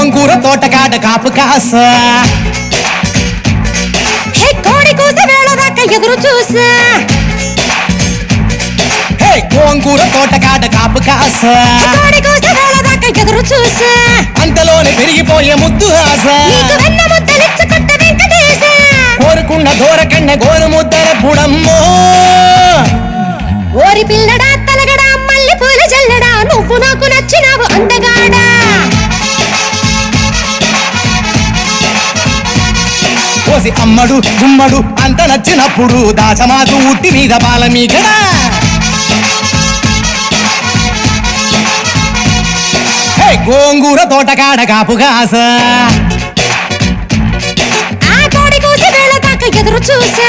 గోంగూర తోటకాడ కాపు కాస. హే కోడి కూసి వేళ దాకా ఎదురు చూసా. హే గోంగూర తోటకాడ కాపు కాస. కోడి కూసి వేళ దాకా ఎదురు చూసా. అంతలోనే పెరిగిపోయే ముద్దు ఆశ నీకు వెన్న ముద్దలిచ్చుకుంట వెంకటేశ. కోరుకున్న దూరకన్న గోరు ముద్దల పుడమ్మో ఓరి పిల్లడా తలగడా మల్లె పూల జల్లడా నువ్వు నాకు నచ్చినావు అందగాడా. కోసి అమ్మడు గుమ్మడు అంత నచ్చినప్పుడు దాచమాకు ఉట్టి మీద బాల మీకడా హే గోంగూర తోటకాడ కాపు కాస ఎదురు చూసా.